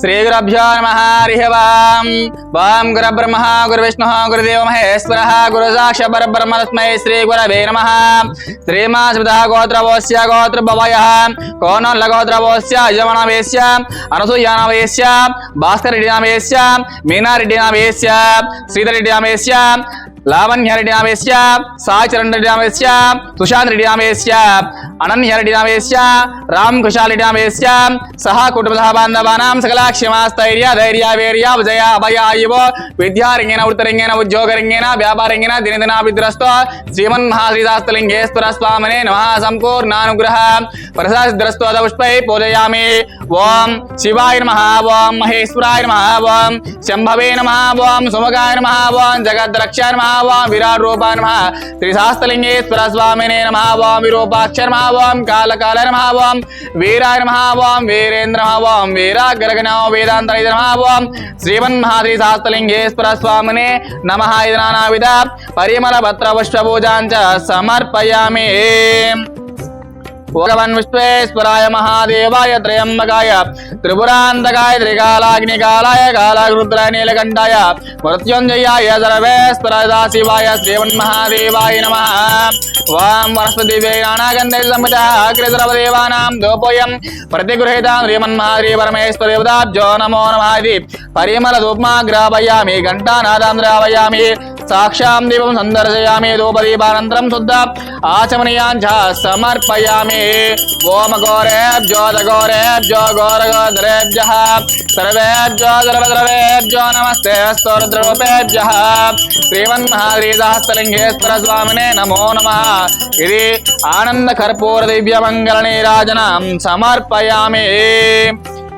శ్రీగురభ్యో నమ హరి ఓం ఓం గురబ్రహ్మ గురువిష్ణు గురుదేవ మహేశ్వర గురు సాక్ష పరబ్రహ్మ తస్మై శ్రీ గురవే నమ శ్రీమా స్మృత గోత్రవోస్య గోత్రభవయ కోనల్ల గోత్రవోస్య యజమనవేశ్య అనసూయానవేశ్య భాస్కర్ రెడ్డి నామేశ్య మీనారెడ్డి నామేశ్య శ్రీధరెడ్డి నామేశ్య లావణ్యారెడ్డి నామేశ్య రెడ్డి నామేశ్య సుశాంత్ రెడ్డి నామేశ్య రామ్ కుశాల్ రెడ్డి నామేశ్య సహ కుటుంబ సహ బాంధవానాం సకలాక్షమాస్థైర్య ధైర్య వీర్య విజయ అభయ ఆయువో విద్యారంగేన వృత్తరంగేన ఉద్యోగరంగేన వ్యాపారంగేన దినదినాభిద్రస్తో శ్రీమన్ మహాశ్రీదాస్తలింగేశ్వర స్వామినే నమ సంపూర్ణానుగ్రహ ప్రసాద్రస్తోద పుష్పై పూజయామి. ఓం శివాయ నమ ఓం మహేశ్వరాయ నమ ఓం శంభవే నమ ఓం సుమగాయ నమ ఓం జగద్రక్షాయ నమ वाम विरारूपा नमः। त्रिशास्तलिङ्गेश्वर स्वामिने नमः। वाम विरूपाक्ष नमः वाम कालकाल नमः वाम वीराय नमः वाम वीरेन्द्र नमः वाम वीराग्रगणो वेदान्तै नमः वाम श्रीमन्महात्रिशास्तलिङ्गेश्वर स्वामिने नमः इति नानाविध। परिमलपत्रपुष्पपूजां च समर्पयामि। భగవన్ విశ్వేశ్వరాయ మహాదేవాయ త్రయంబకాయ త్రిపురాంతకాయ త్రికాలాగ్నికాలాయ కాలాగ్రుద్ర నీలకంఠాయ మృత్యుంజయాయ సర్వేశ్వర శివాయ శ్రీమన్మహాదేవాయ నమ వాం వనస్పతి నానాగంధై సంహిత అగ్రసర్వదేవానాం దోపోయం ప్రతిగృహీతాం శ్రీమన్మహాదేవ పరమేశ్వర దేవతాభ్యో నమో నమాది పరిమళ ధూప్మాగ్రాపయామి ఘంటానాదాం ద్రావయామి साक्षा दीपं सन्दर्शयामि धूपदीपानन्तरं शुद्ध आचमनीयाञ्च समर्पयामि। ओम गौरेभ्यो गौरेभ्यो गौरगोधरेभ्यः सर्वेभ्यो द्रवद्रवेभ्यो नमस्ते स्तोरद्रवपेभ्यः श्रीमन्महाद्रीसहस्रलिङ्गेश्वर स्वामिने नमो। दिव्य मंगल नीराजना समर्पया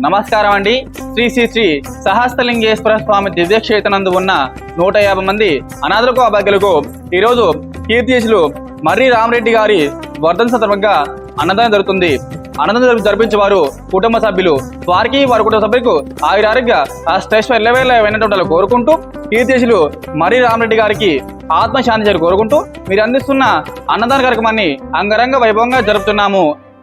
నమస్కారం అండి. శ్రీ శ్రీ శ్రీ సహస్రలింగేశ్వర స్వామి దివ్యక్షేత్రనందు ఉన్న నూట యాభై మంది అనాథలకు అభ్యర్థులకు ఈరోజు కీర్తిశులు మర్రి రామరెడ్డి గారి వర్ధన సందర్భంగా అన్నదానం జరుగుతుంది. అన్నదానం జరి- జరిపించే వారు కుటుంబ సభ్యులు. వారికి వారి కుటుంబ సభ్యులకు ఆయురారుగా ఆ స్ట్రెస్ ఎల్లవేళ కోరుకుంటూ కీర్తిశులు మర్రి రామరెడ్డి గారికి ఆత్మశాంతి కోరుకుంటూ మీరు అందిస్తున్న అన్నదాన కార్యక్రమాన్ని అంగరంగ వైభవంగా జరుపుతున్నాము.